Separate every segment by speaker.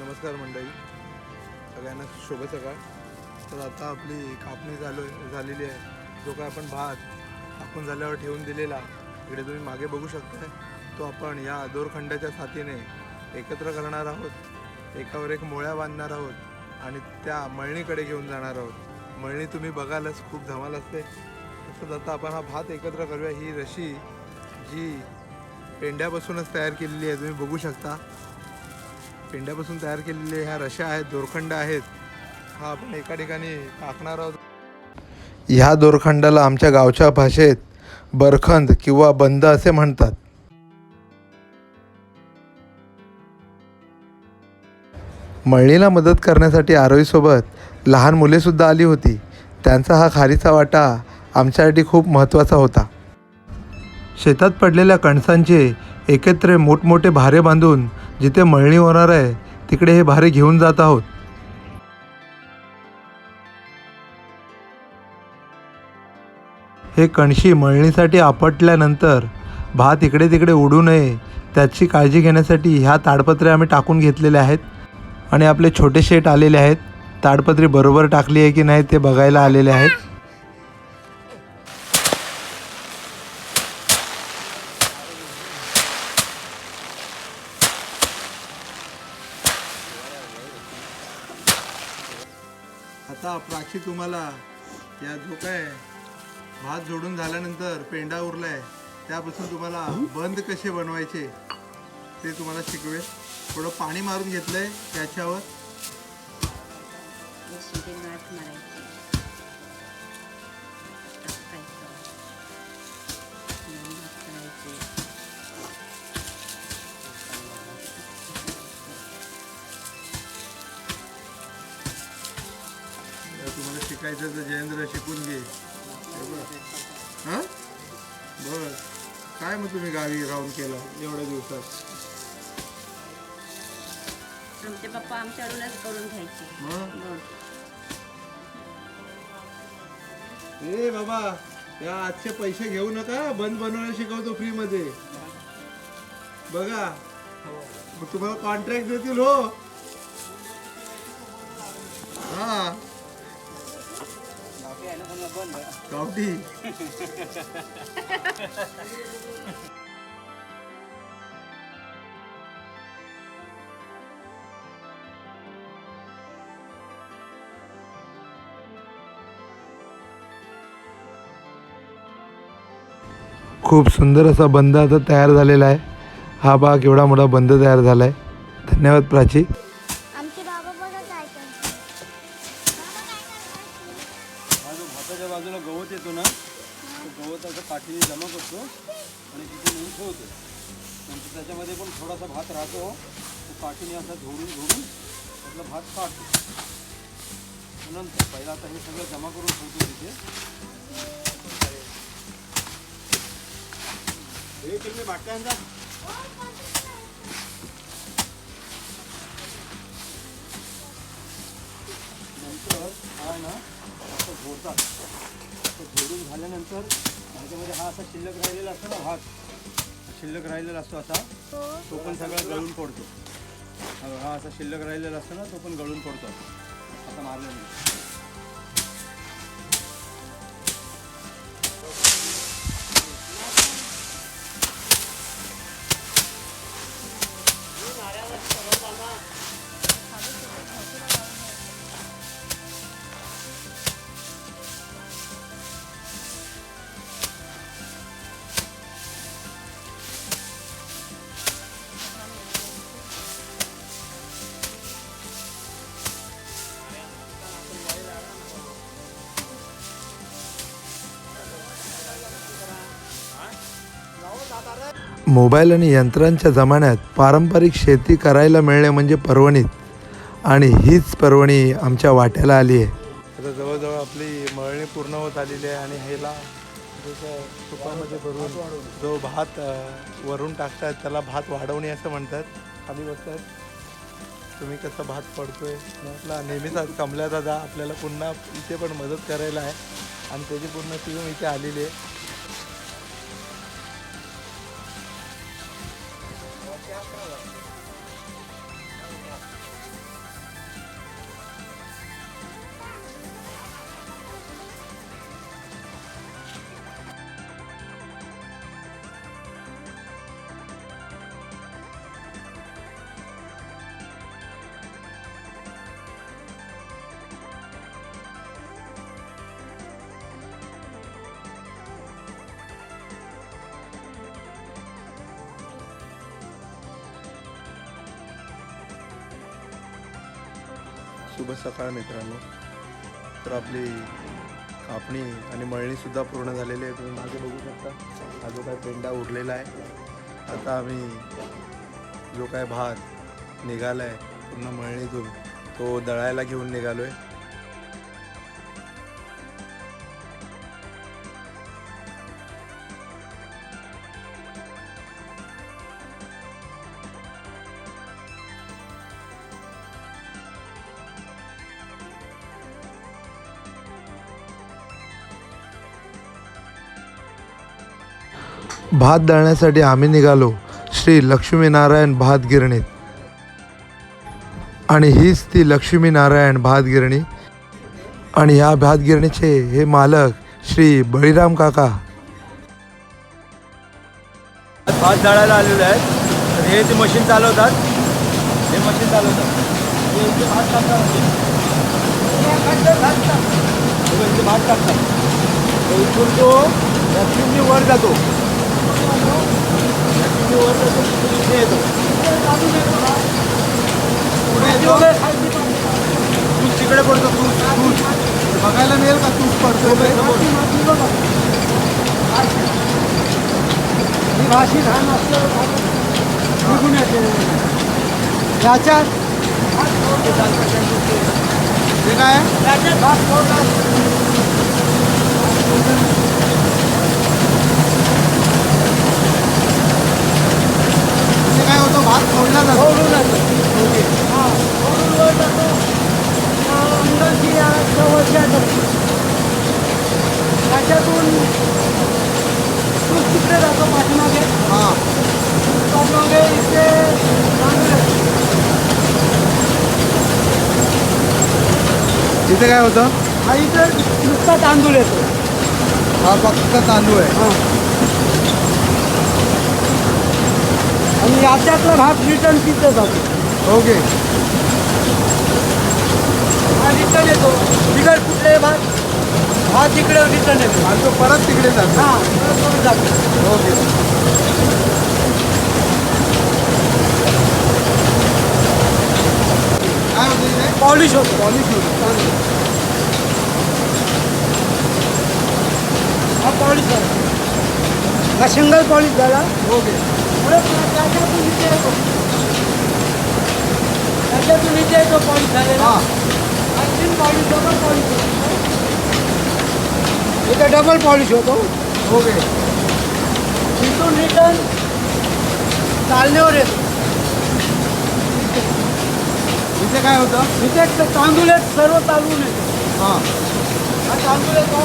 Speaker 1: नमस्कार मंडळी. सगळ्यांना शुभ सकाळ. तर आता आपली कापणी झालो झालेली आहे. जो काय आपण भात कापून झाल्यावर ठेवून दिलेला इकडे तुम्ही मागे बघू शकता तो आपण या दोरखंडाच्या साथीने एकत्र करणार आहोत. एकावर एक मोळ्या बांधणार आहोत आणि त्या मळणीकडे घेऊन जाणार आहोत. मळणी तुम्ही बघालच खूप धमाल असते. तसंच आता आपण हा भात एकत्र करूया. ही रशी जी पेंड्यापासूनच तयार केलेली आहे तुम्ही बघू शकता. पेंड्यापासून तयार केलेले ह्या रशा आहेत दोरखंड आहेत हा आपण एका ठिकाणी टाकणार आहोत. ह्या दोरखंडाला आमच्या गावच्या भाषेत बरखंद किंवा बंद असे म्हणतात. मळणीला मदत करण्यासाठी आरोईसोबत लहान मुलेसुद्धा आली होती. त्यांचा हा खारीचा वाटा आमच्यासाठी खूप महत्त्वाचा होता. शेतात पडलेल्या कणसांचे एकत्र मोठमोठे भारे बांधून जिथे मळणी होणार आहे तिकडे हे भारे घेऊन जात आहोत. हे कणशी मळणीसाठी आपटल्यानंतर भात इकडे तिकडे उडू नये त्याची काळजी घेण्यासाठी ह्या ताडपत्रे आम्ही टाकून घेतलेले आहेत. आणि आपले छोटे शेट आलेले आहेत. ताडपत्री बरोबर टाकली आहे की नाही ते बघायला आलेले आहेत. साक्षी तुम्हाला. या जो काय भात जोडून झाल्यानंतर पेंडा उरलाय त्यापासून तुम्हाला बंद कसे बनवायचे ते तुम्हाला शिकवेल. थोडं पाणी मारून घेतलंय त्याच्यावर. तुम्हाला शिकायचं तर जयेंद्र शिकून घे. हे? बर. काय मग तुम्ही गावी राहून केलं एवढ्या दिवसात?
Speaker 2: आमचे पप्पा आमच्याकडूनच करून घ्यायचे.
Speaker 1: मग?
Speaker 2: मग
Speaker 1: ए बाबा या आजचे पैसे घेऊ नका. बंद बनवायला शिकवतो फ्री मध्ये बघा. मग तुम्हाला कॉन्ट्रॅक्ट देतील हो. हा. गावठी. खूप सुंदर असा बंद आता तयार झालेला आहे. हा बाग एवढा मोठा बंद तयार झाला आहे धन्यवाद प्राची.
Speaker 3: हा भाताच्या बाजूला गवत येतो ना तो गवत असं पाठीने जमा करतो आणि तिथे नेऊन थोडासा भात राहतो. तो पाठीने असा झोडून झोडून त्यातला भात काढतो. नंतर पहिला आता जमा हा ना असं झोडतात असं झोडून झाल्यानंतर त्याच्यामध्ये हा असा शिल्लक राहिलेला असतो ना हात शिल्लक राहिलेला असतो असा तो पण सगळा गळून पडतो. हा असा शिल्लक राहिलेला असतो ना तो पण गळून पडतो. आता मारल्यानंतर
Speaker 1: मोबाईल आणि यंत्रांच्या जमान्यात पारंपरिक शेती करायला मिळणे म्हणजे पर्वणीत. आणि हीच पर्वणी आमच्या वाट्याला आली आहे. आता जवळजवळ आपली मळणी पूर्ण होत आलेली आहे आणि ह्याला जसं तुपामध्ये भरून जो भात वरून टाकतात त्याला भात वाढवणे असं म्हणतात. खाली बसतात तुम्ही कसं भात पडतोय? म्हटलं नेहमीच कमल्या दादा आपल्याला पुन्हा इथे पण मदत करायला आहे. आणि त्याची पूर्ण टीम इथे आलेली आहे. शुभ सकाळ मित्रांनो. तर आपली कापणी आणि मळणीसुद्धा पूर्ण झालेली आहे. तुम्ही मागे बघू शकता. हा जो काय पेंडा उरलेला आहे. आता आम्ही जो काय भात निघाला आहे पूर्ण मळणीतून तो दळायला घेऊन निघालो आहे भात दळण्यासाठी आम्ही निघालो. श्री लक्ष्मीनारायण भात गिरणीत. आणि हीच ती लक्ष्मीनारायण भात गिरणी. आणि ह्या भात गिरणीचे हे मालक श्री बळीराम काका.
Speaker 4: भात जाळायला आलेले आहेत. तर हे ते मशीन चालवतात हे मशीन चालवतात. हे इथे भात टाकतात भात टाकतात इथून तो लक्ष्मी वर जातो. या चिमणी वर जातो तिथून इथे येतो पुढे येतो तूच तिकडे पडतो तूच तूच
Speaker 1: बघायला मिळेल का तूच पडतो
Speaker 4: भाषी धान असलं निघून येते याच्यात
Speaker 1: हे? काय
Speaker 4: याच्यात भात फोडला
Speaker 1: हे काय होतं भात फोडला जातो
Speaker 4: फोडून येतो हा फोडून वर जातो. अंगाची या जवळच्या जातो त्याच्यातून तूच तिकडे जातो पाठीमागे.
Speaker 1: हां.
Speaker 4: पाठीमागे इथे.
Speaker 1: इथे काय होतं?
Speaker 4: हा इथे नुसता तांदूळ येतो.
Speaker 1: हा फक्त तांदूळ आहे.
Speaker 4: हा. आणि याच्यातला भात रिटर्न तिथे जातो.
Speaker 1: ओके.
Speaker 4: हा रिटर्न येतो. तिकडे कुठले भात भात इकडे रिटर्न येतो.
Speaker 1: आणि तो परत तिकडे जातो.
Speaker 4: हा परत जातो?
Speaker 1: ओके.
Speaker 4: पॉलिश होतो
Speaker 1: पॉलिश होतं.
Speaker 4: हा पॉलिश झाला. हा सिंगल पॉलिश झाला.
Speaker 1: ओके.
Speaker 4: त्याच्यातून इथे झालेला आणखीन डबल पॉलिश होतो. इथे डबल पॉलिश होतो
Speaker 1: ओके
Speaker 4: तिथून रिटर्न चालण्यावर येतो.
Speaker 1: इथे काय होतं?
Speaker 4: इथे तांदूळ आहेत सर्व चालवून येतो
Speaker 1: हां.
Speaker 4: हा तांदूळ येतो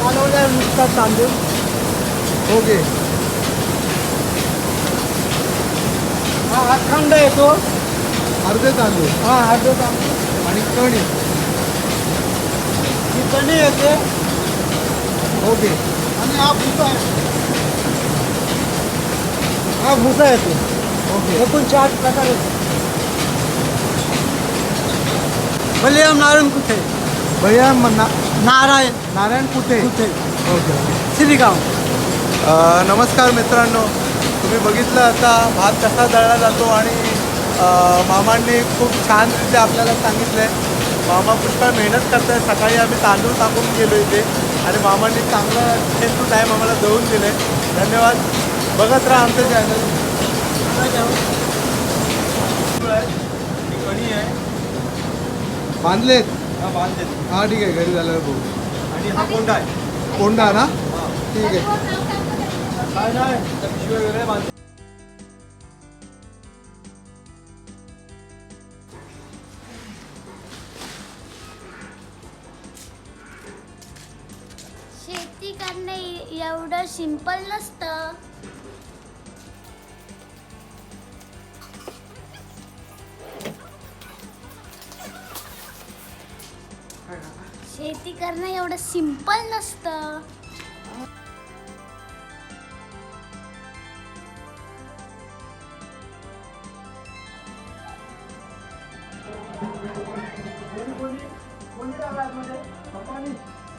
Speaker 4: चालवल्या नुसता तांदूळ.
Speaker 1: ओके
Speaker 4: हा अखंड येतो
Speaker 1: अर्धे तांदूळ.
Speaker 4: हा अर्ध तांदूळ.
Speaker 1: आणि कणी.
Speaker 4: ही कणी येते
Speaker 1: ओके. आणि हा भुसा आहे.
Speaker 4: हा भुसा येतो
Speaker 1: ओके.
Speaker 4: एकूण चार प्रकार येतो बलिराम नारायण कुठे?
Speaker 1: भैया मना
Speaker 4: नारायण.
Speaker 1: नारायण कुठे?
Speaker 4: कुठे?
Speaker 1: ओके
Speaker 4: श्रीगाव
Speaker 1: नमस्कार मित्रांनो. तुम्ही बघितलं आता भात कसा दळला जातो आणि मामांनी खूप छान आपल्याला सांगितलं आहे मामा पुष्कळ मेहनत करत आहे सकाळी आम्ही तांदूळ टाकून गेलो इथे आणि मामांनी चांगलं टेन टू टाईम आम्हाला दळून दिलं आहे धन्यवाद. बघत राहा आमचं चॅनल
Speaker 4: कणी आहे
Speaker 1: बांधलेत.
Speaker 4: हा
Speaker 1: हां ठीक आहे. घरी झाल्यावर बघू.
Speaker 4: आणि हा कोंडा आहे.
Speaker 1: कोंडा ना?
Speaker 4: हा.
Speaker 1: ठीक आहे.
Speaker 4: काय नाही
Speaker 5: शेती करणे एवढं सिंपल नसतं. शेती करणं एवढं सिंपल नसतं.
Speaker 1: कोणी टाकला आतमध्ये पप्पानी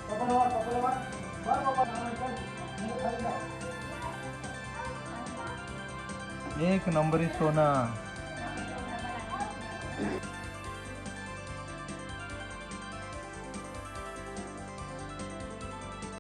Speaker 1: पप्पा वाट पप्पा वाट बरं पप्पा एक नंबरी सोना